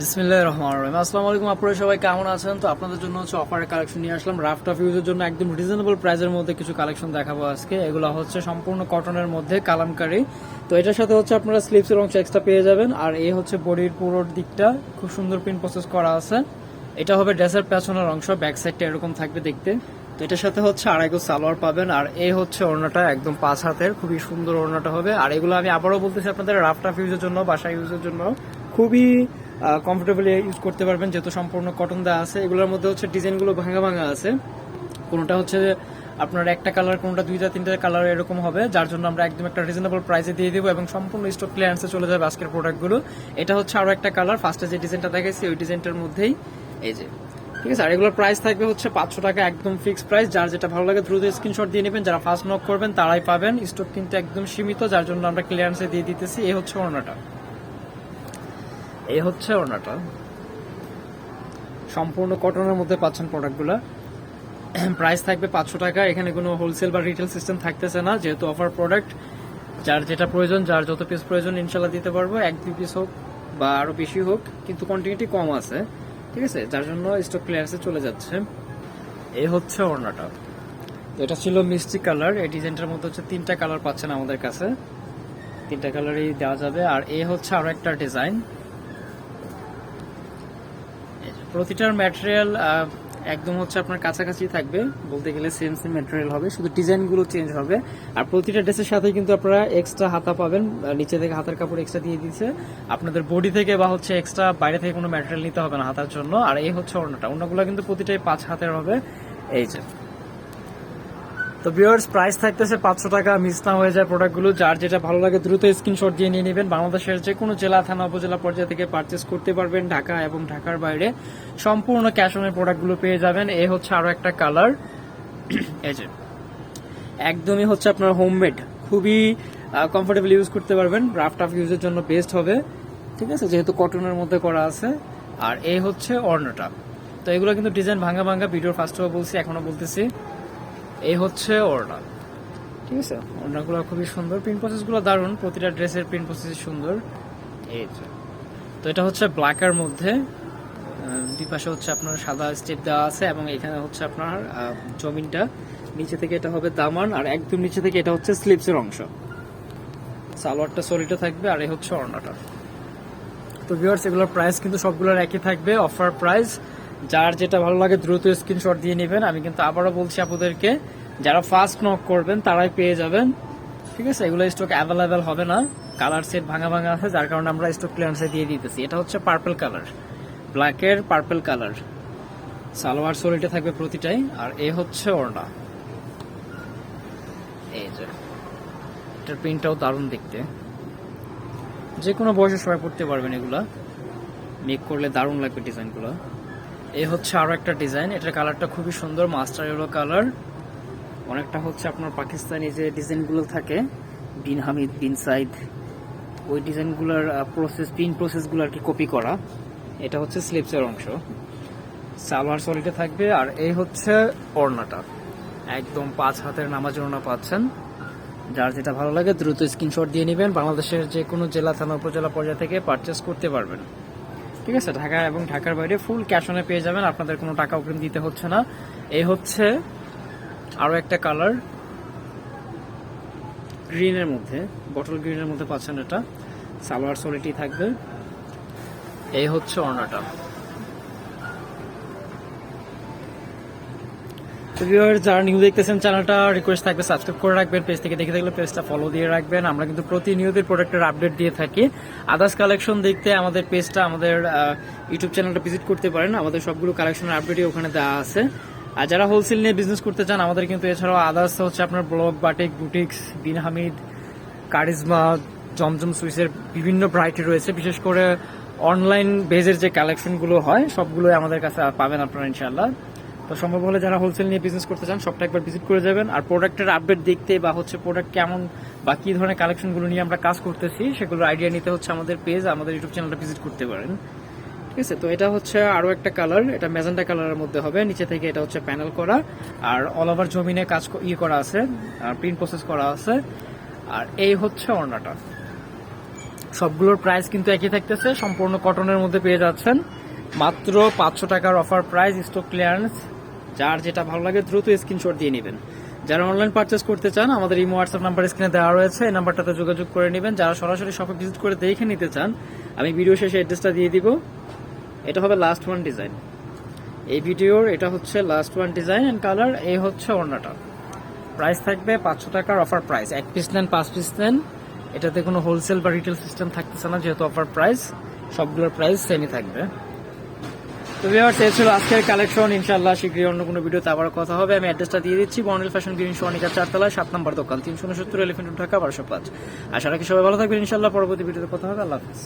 বিসমিল্লাহ রহমান রহিম। আসসালামু আলাইকুম আপনারা সবাই কেমন আছেন? তো আপনাদের জন্য হচ্ছে অফারের কালেকশন নিয়ে আসলাম। রাফট অফ ইউজের জন্য একদম রিজনেবল প্রাইসের মধ্যে কিছু কালেকশন দেখাবো আজকে। এগুলো হচ্ছে সম্পূর্ণ কটনের মধ্যে কালামকারি। তো এটার সাথে হচ্ছে আপনারা স্লিপসের অংশ এক্সট্রা পেয়ে যাবেন। আর এই হচ্ছে বডির পুরো দিকটা, খুব সুন্দর প্রিন্ট প্রসেস করা আছে। এটা হবে ড্রেসের পেছনের অংশ ব্যাক সাইডটা এরকম থাকবে দেখতে। তো এটার সাথে হচ্ছে আড়াইগো সালোয়ার পাবেন। আর এই হচ্ছে ওড়নাটা একদম পাঁচ হাতের, খুবই সুন্দর ওড়নাটা হবে। আর এগুলো আমি আবারও বলতেছি আপনাদের রাফটাফ ইউজের জন্য বাসা ইউজের জন্য। খুবই কমফোর্টেবলি ইউজ করতে পারবেন, যেহেতু সম্পূর্ণ কটন দেওয়া আছে। এগুলোর মধ্যে হচ্ছে ডিজাইনগুলো ভাঙা ভাঙা আছে। কোনোটা হচ্ছে আপনার একটা কালার কোনোটা দুইটা, তিনটা কালার এরকম হবে, যার জন্য আমরা একদম একটা রিজনেবল প্রাইসে দিয়ে দেবো এবং সম্পূর্ণ স্টক ক্লিয়ারেন্সে চলে যাবে আজকের প্রোডাক্টগুলো এটা হচ্ছে আরও একটা কালার ফার্স্টে যে ডিজাইনটা দেখাইছি, ওই ডিজাইনটার মধ্যেই এই যে। ঠিক আছে, আর এগুলোর প্রাইস থাকবে হচ্ছে পাঁচশো টাকা একদম ফিক্স প্রাইস যার যেটা ভালো লাগে দ্রুত স্ক্রিনশট দিয়ে নেবেন। যারা ফার্স্ট নক করবেন, তারাই পাবেন। স্টক কিন্তু একদম সীমিত, যার জন্য আমরা ক্লিয়ারেন্সে দিয়ে দিতেছি। এই হচ্ছে ওড়নাটা। এই হচ্ছে ওড়নাটা সম্পূর্ণ কটনের মধ্যে পাচ্ছেন প্রোডাক্টগুলো প্রাইস থাকবে পাঁচশো টাকা। এখানে কোনো হোলসেল বা রিটেল সিস্টেম থাকতেছে না। যেহেতু অফার প্রোডাক্ট যার যেটা প্রয়োজন, যার যত পিস প্রয়োজন ইনশাল্লাহ দিতে পারব। এক, দুই পিস হোক বা আরও বেশি হোক, কিন্তু কোয়ান্টিটি কম আছে। ঠিক আছে? যার জন্য স্টক ক্লিয়ারেন্সে চলে যাচ্ছে। এই হচ্ছে ওড়নাটা। এটা ছিল মিষ্টি কালার। এই ডিজাইনটার মধ্যে হচ্ছে তিনটা কালার পাচ্ছেন আমাদের কাছে। তিনটা কালারই দেওয়া যাবে। আর এ হচ্ছে আরও একটা ডিজাইন প্রতিটার ম্যাটেরিয়াল একদম হচ্ছে আপনার কাছাকাছি থাকবে। বলতে গেলে সেম সেম ম্যাটেরিয়াল হবে, শুধু ডিজাইনগুলো চেঞ্জ হবে। আর প্রতিটা ড্রেসের সাথে কিন্তু আপনারা এক্সট্রা হাতা পাবেন নিচে থেকে হাতার কাপড় এক্সট্রা দিয়ে দিচ্ছে আপনাদের বডি থেকে বা হচ্ছে এক্সট্রা বাইরে থেকে কোনো ম্যাটেরিয়াল নিতে হবে না হাতার জন্য। আর এই হচ্ছে অন্যটা অন্যগুলো কিন্তু প্রতিটাই পাঁচ হাতের হবে। এই যে। তো ভিউয়ার্স প্রাইস থাকতেছে পাঁচশো টাকা মিস না হয়ে যায় প্রোডাক্টগুলো যার যেটা ভালো লাগে দ্রুত স্ক্রিনশট দিয়ে নিয়ে নেবেন। বাংলাদেশের যে কোনো জেলা, থানা, উপজেলা পর্যায়ে থেকে পারচেস করতে পারবেন ঢাকা এবং ঢাকার বাইরে। সম্পূর্ণ ক্যাশ অনের প্রোডাক্টগুলো পেয়ে যাবেন। এ হচ্ছে আরও একটা কালার এই যে, একদমই হচ্ছে আপনার হোমমেড খুবই কমফোর্টেবল ইউজ করতে পারবেন। রাফ টাফ ইউজের জন্য বেস্ট হবে। ঠিক আছে? যেহেতু কটনের মধ্যে করা আছে। আর এই হচ্ছে অর্ণটা। তো এগুলো কিন্তু ডিজাইন ভাঙা ভাঙা। ভিডিওর ফার্স্টেও বলছি, এখনও বলতেছি। এই হচ্ছে ওড়না ঠিক আছে? ওড়নাগুলো খুবই সুন্দর। প্রিন্ট প্রসেসগুলো দারুণ। প্রতিটা ড্রেসের প্রিন্ট প্রসেস সুন্দর। এই তো এটা হচ্ছে ব্ল্যাকের মধ্যে। দুই পাশে হচ্ছে আপনার সাদা স্টেপ দেওয়া আছে এবং এখানে হচ্ছে আপনার জমিনটা। নিচে থেকে এটা হবে দামান আর একদম নিচে থেকে এটা হচ্ছে স্লিপসের অংশ। সালোয়ারটা সলিডে থাকবে আর এই হচ্ছে ওড়নাটা তো ভিউয়ার্স এগুলোর প্রাইস কিন্তু সবগুলোর একই থাকবে। অফার প্রাইস যার যেটা ভালো লাগে দ্রুত স্ক্রিনশট দিয়ে নেবেন। আমি কিন্তু আবারও বলছি আপনাদেরকে যারা ফার্স্ট নক করবেন, তারাই পেয়ে যাবেন। ঠিক আছে? এগুলো স্টক অ্যাভেলেবেল হবে না। কালার সেট ভাঙা ভাঙা আছে, যার কারণে আমরা স্টক ক্লিয়ারেন্সে দিয়ে দিতেছি। এটা হচ্ছে পার্পল কালার ব্ল্যাকের পার্পল কালার সালোয়ার সোলিটে থাকবে প্রতিটাই। আর এ হচ্ছে ওড়না। এই যে, এটার প্রিন্টটাও দারুণ দেখতে। যে কোনো বয়সে সবাই পড়তে পারবেন এগুলা। মেক করলে দারুণ লাগবে ডিজাইনগুলো এই হচ্ছে আরও একটা ডিজাইন। এটার কালারটা খুবই সুন্দর, মাস্টার ইয়েলো কালার। অনেকটা হচ্ছে আপনার পাকিস্তানি যে ডিজাইনগুলো থাকে, বিন হামিদ, বিন সাইদ, ওই ডিজাইনগুলোর প্রসেস পিন প্রসেসগুলো আর কি কপি করা। এটা হচ্ছে স্লিপসের অংশ। সালোয়ার সলিটে থাকবে, আর এই হচ্ছে ওড়নাটা। একদম পাঁচ হাতের নামাজের ওড়না পাচ্ছেন। যার যেটা ভালো লাগে, দ্রুত স্ক্রিনশট দিয়ে নেবেন। বাংলাদেশের যে কোনো জেলা, থানা, উপজেলা পর্যায় থেকে পারচেস করতে পারবেন। ঠিক আছে, ঢাকা এবং ঢাকার বাইরে ফুল ক্যাশ অনে পেয়ে যাবেন, আপনাদের কোনো টাকা অগ্রিম দিতে হচ্ছে না। এই হচ্ছে আরও একটা কালার গ্রিনের মধ্যে বটল গ্রিনের মধ্যে পাচ্ছেন এটা। সালোয়ার সোলিটি থাকবে। এই হচ্ছে অর্ণাটা যারা নিউ দেখতেছেন চ্যানেলটা রিকোয়েস্ট থাকবে সাবস্ক্রাইব করে রাখবেন পেজ থেকে দেখে থাকলে পেজটা ফলো দিয়ে রাখবেন। আমরা কিন্তু প্রতিনিয়ত প্রোডাক্টের আপডেট দিয়ে থাকি। আদার্স কালেকশন দেখতে আমাদের পেজটা আমাদের ইউটিউব চ্যানেলটা ভিজিট করতে পারেন। আমাদের সবগুলো কালেকশনের আপডেটই ওখানে দেওয়া আছে। আর যারা হোলসেল নিয়ে বিজনেস করতে চান, আমাদের কিন্তু এছাড়াও আদার্স হচ্ছে আপনার blog batik boutiques Bin Hamid Karishma Zamzam সুইসের বিভিন্ন ভ্যারাইটি রয়েছে। বিশেষ করে অনলাইন বেজের যে কালেকশনগুলো হয়, সবগুলোই আমাদের কাছে পাবেন আপনারা ইনশাল্লাহ তো সম্ভব হলে যারা হোলসেল নিয়ে বিজনেস করতে চান, সবটা একবার ভিজিট করে যাবেন। আর প্রোডাক্টের আপডেট দেখতে বা হচ্ছে প্রোডাক্ট কেমন বা কি ধরনের কালেকশনগুলো নিয়ে আমরা কাজ করতেছি, সেগুলোর আইডিয়া নিতে হচ্ছে আমাদের পেজ আমাদের ইউটিউব চ্যানেলটা ভিজিট করতে পারেন। ঠিক আছে? তো এটা হচ্ছে আরও একটা কালার এটা ম্যাজেন্টা কালারের মধ্যে হবে। নিচে থেকে এটা হচ্ছে প্যানেল করা। আর অল ওভার জমিনে কাজ ইয়ে করা আছে, আর প্রিন্ট প্রসেস করা আছে। আর এই হচ্ছে ওড়নাটা। সবগুলোর প্রাইস কিন্তু একই থাকতেছে, সম্পূর্ণ কটনের মধ্যে পেয়ে যাচ্ছেন। মাত্র পাঁচশো টাকার অফার প্রাইস স্টক ক্লিয়ারেন্স যার যেটা ভালো লাগে দ্রুত স্ক্রিনশট দিয়ে নেবেন। যারা অনলাইন পারচেস করতে চান, আমাদের এই হোয়াটসঅ্যাপ নাম্বার স্ক্রিনে দেওয়া রয়েছে। এই নাম্বারটাতে যোগাযোগ করে নেবেন। যারা সরাসরি শপে ভিজিট করে দেখে নিতে চান, আমি ভিডিও শেষে অ্যাড্রেসটা দিয়ে দিব। এটা হবে লাস্ট ওয়ান ডিজাইন এই ভিডিওর এটা হচ্ছে last one design and colour এই হচ্ছে অন্যটা প্রাইস থাকবে পাঁচশো টাকার অফার প্রাইস এক পিস নেন, পাঁচ পিস নেন। এটাতে কোনো হোলসেল বা রিটেল সিস্টেম থাকতেছে না, যেহেতু অফার প্রাইস সবগুলোর প্রাইস সেমই থাকবে। তো ভিউয়ার্স এই ছিল আজকের কালেকশন ইনশাআল্লাহ শীঘ্রই অন্য কোনো ভিডিওতে আবার কথা হবে। আমি অ্যাড্রেসটা দিয়ে দিচ্ছি বর্ণিল ফ্যাশন গ্রিন সোনিকা চারতলা সাত নম্বর দোকান, তিনশো উনসত্তর এলিফেন্ট ঢাকা, বারোশো পাঁচ। আশা রাখি সবাই ভালো থাকবেন। ইনশাআল্লাহ পরবর্তী ভিডিওতে কথা হবে। আল্লাহ হাফিজ।